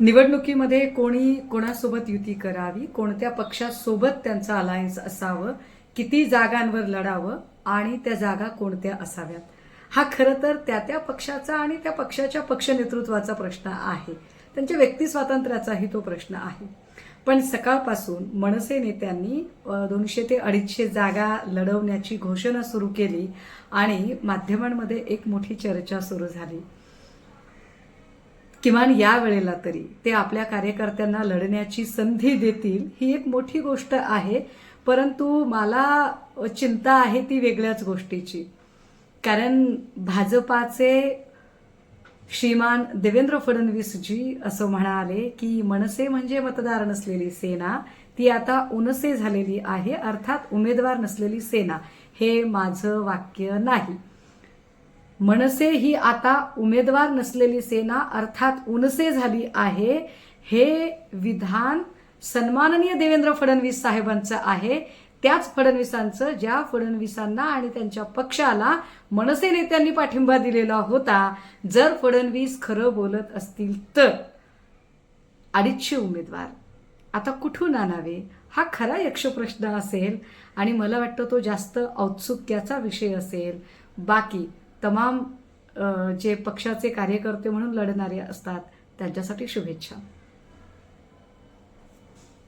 निवडणुकीमध्ये कोणी कोणासोबत युती करावी कोणत्या पक्षासोबत त्यांचं अलायन्स असावं किती जागांवर लढावं आणि त्या जागा कोणत्या असाव्यात? हा खरं तर त्या त्या पक्षाचा आणि त्या पक्षाच्या पक्ष नेतृत्वाचा प्रश्न आहे. त्यांच्या व्यक्ती स्वातंत्र्याचाही तो प्रश्न आहे. पण सकाळपासून मनसे नेत्यांनी दोनशे ते अडीचशे जागा लढवण्याची घोषणा सुरू केली आणि माध्यमांमध्ये एक मोठी चर्चा सुरू झाली. किमान या वेळेला तरी ते आपल्या कार्यकर्त्यांना लढण्याची संधी देतील ही एक मोठी गोष्ट आहे. परंतु मला चिंता आहे ती वेगळ्याच गोष्टीची. कारण भाजपाचे श्रीमान देवेंद्र फडणवीसजी असं म्हणाले की मनसे म्हणजे मतदार नसलेली सेना ती आता उनसे झालेली आहे अर्थात उमेदवार नसलेली सेना. हे माझं वाक्य नाही. मनसे ही आता उमेदवार नसलेली सेना अर्थात उनसे झाली आहे हे विधान सन्माननीय देवेंद्र फडणवीस साहेबांचं आहे. त्याच फडणवीसांचं ज्या फडणवीसांना आणि त्यांच्या पक्षाला मनसे नेत्यांनी पाठिंबा दिलेला होता जर फडणवीस खरं बोलत असतील तर. अडीचशे उमेदवार. आता कुठून आणावे? हा खरा यक्षप्रश्न असेल आणि मला वाटतं तो जास्त औत्सुक्याचा विषय असेल. बाकी तमाम जे पक्षाचे कार्यकर्ते म्हणून लढणारे असतात त्यांच्यासाठी शुभेच्छा.